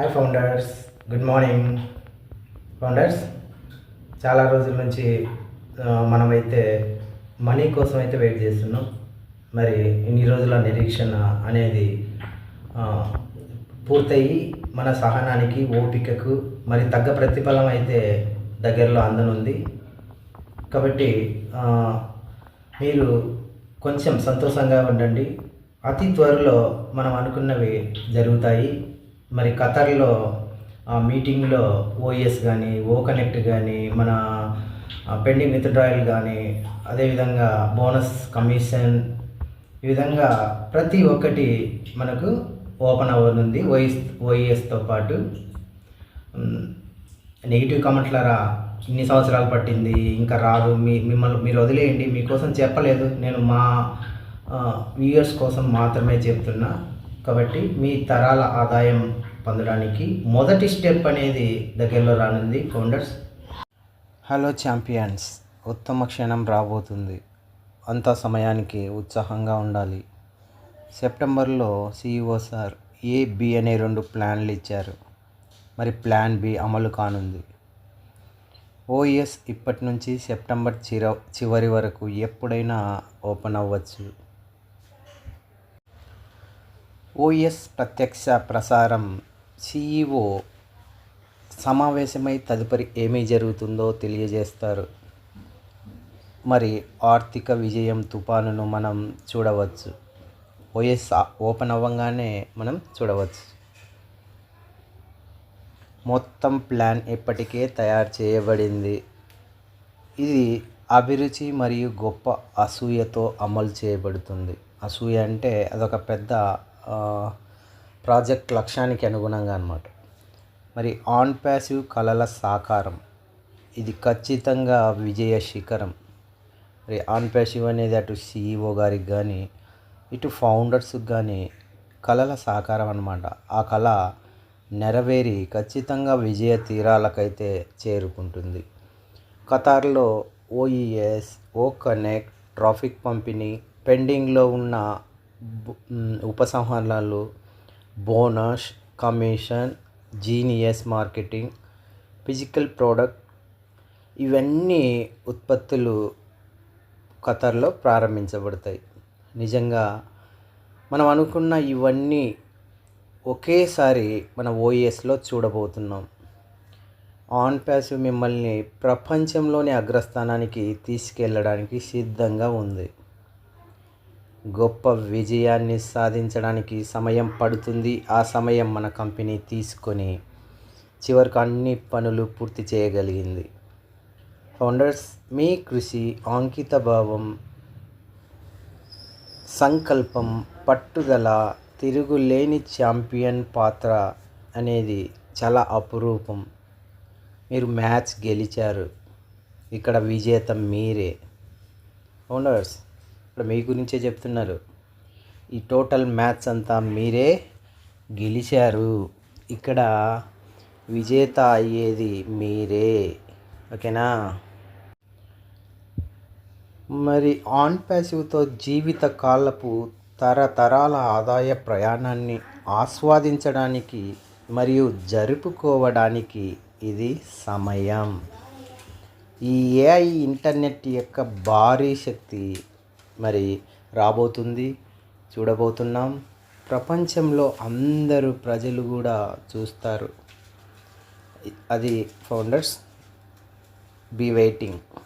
Hi founders good morning founders చాలా రోజుల నుంచి మనమైతే మనీ కోసం అయితే వెయిట్ చేస్తున్నాం. మరి ఇన్ని రోజుల నిరీక్షణ అనేది పూర్తయి మన సహనానికి ఓపికకు మరి తగ్గ ప్రతిఫలం అయితే దగ్గరలో అందనుంది. కాబట్టి మీరు కొంచెం సంతోషంగా ఉండండి. అతి త్వరలో మనం అనుకున్నవి జరుగుతాయి. మరి ఖతర్లో ఆ మీటింగ్లో ఓఎస్ కానీ ఓ కనెక్ట్ కానీ మన పెండింగ్ విత్డ్రాయల్ కానీ అదేవిధంగా బోనస్ కమిషన్ ఈ విధంగా ప్రతి ఒక్కటి మనకు ఓపెన్ అవ్వనుంది. ఓఎస్ ఓఈఎస్తో పాటు. నెగిటివ్ కమెంట్లరా ఇన్ని సంవత్సరాలు పట్టింది ఇంకా రాదు మీ మిమ్మల్ని మీరు వదిలేయండి మీకోసం చెప్పలేదు. నేను మా వ్యూయర్స్ కోసం మాత్రమే చెప్తున్నా. కాబట్టి మీ తరాల ఆదాయం పొందడానికి మొదటి స్టెప్ అనేది దగ్గరలో రానుంది. ఫౌండర్స్. హలో ఛాంపియన్స్ ఉత్తమ క్షణం రాబోతుంది. అంత సమయానికి ఉత్సాహంగా ఉండాలి. సెప్టెంబర్లో సిఇఓ సార్ ఏ బి అనే రెండు ప్లాన్లు ఇచ్చారు. మరి ప్లాన్ బి అమలు కానుంది. ఓఎస్ ఇప్పటి నుంచి సెప్టెంబర్ చిర చివరి వరకు ఎప్పుడైనా ఓపెన్ అవ్వచ్చు. ఓఎస్ ప్రత్యక్ష ప్రసారం సిఇఓ సమావేశమై తదుపరి ఏమి జరుగుతుందో తెలియజేస్తారు. మరి ఆర్థిక విజయం తుఫానును మనం చూడవచ్చు. ఓఎస్ ఓపెన్ అవ్వగానే మనం చూడవచ్చు. మొత్తం ప్లాన్ ఇప్పటికే తయారు చేయబడింది. ఇది అభిరుచి మరియు గొప్ప అసూయతో అమలు చేయబడుతుంది. అసూయ అంటే అదొక పెద్ద ప్రాజెక్ట్ లక్ష్యానికి అనుగుణంగా అనమాట మరి ఆన్ ప్యాసివ్ కళల సాకారం. ఇది ఖచ్చితంగా విజయ శిఖరం. మరి ఆన్ ప్యాసివ్ అనేది అటు సిఇఓ గారికి కానీ ఇటు ఫౌండర్స్కి కానీ కళల సాకారం అనమాట ఆ కళ నెరవేరి ఖచ్చితంగా విజయ తీరాలకైతే చేరుకుంటుంది. ఖతార్లో ఓఈఎస్ ఓ కనెక్ట్ ట్రాఫిక్ పంపిణీ పెండింగ్లో ఉన్న ఉపసంహరణలు bonus commission genius marketing physical product ఇవన్నీ ఉత్పత్తులు ఖతర్లో ప్రారంభించబడతాయి. నిజంగా మనం అనుకున్న ఇవన్నీ ఒకేసారి మన ఓఎస్లో చూడబోతున్నాం. ఆన్ ప్యాసివ్ మిమ్మల్ని ప్రపంచంలోని అగ్రస్థానానికి తీసుకెళ్ళడానికి సిద్ధంగా ఉంది. గొప్ప విజయాన్ని సాధించడానికి సమయం పడుతుంది. ఆ సమయం మన కంపెనీ తీసుకొని చివరికి అన్ని పనులు పూర్తి చేయగలిగింది. ఫౌండర్స్ మీ కృషి అంకిత భావం సంకల్పం పట్టుదల తిరుగులేని ఛాంపియన్ పాత్ర అనేది చాలా అపురూపం. మీరు మ్యాచ్ గెలిచారు. ఇక్కడ విజేత మీరే. ఓనర్స్ ఇక్కడ మీ గురించే చెప్తున్నారు. ఈ టోటల్ మ్యాచ్ అంతా మీరే గెలిచారు. ఇక్కడ విజేత అయ్యేది మీరే. ఓకేనా? మరి ఆన్ ప్యాసివ్తో జీవిత కాలపు తరతరాల ఆదాయ ప్రయాణాన్ని ఆస్వాదించడానికి మరియు జరుపుకోవడానికి ఇది సమయం. ఈ ఏఐ ఇంటర్నెట్ యొక్క భారీ శక్తి మరి రాబోతుంది. చూడబోతున్నాం. ప్రపంచంలో అందరూ ప్రజలు కూడా చూస్తారు. అది ఫౌండర్స్ బీ వెయిటింగ్.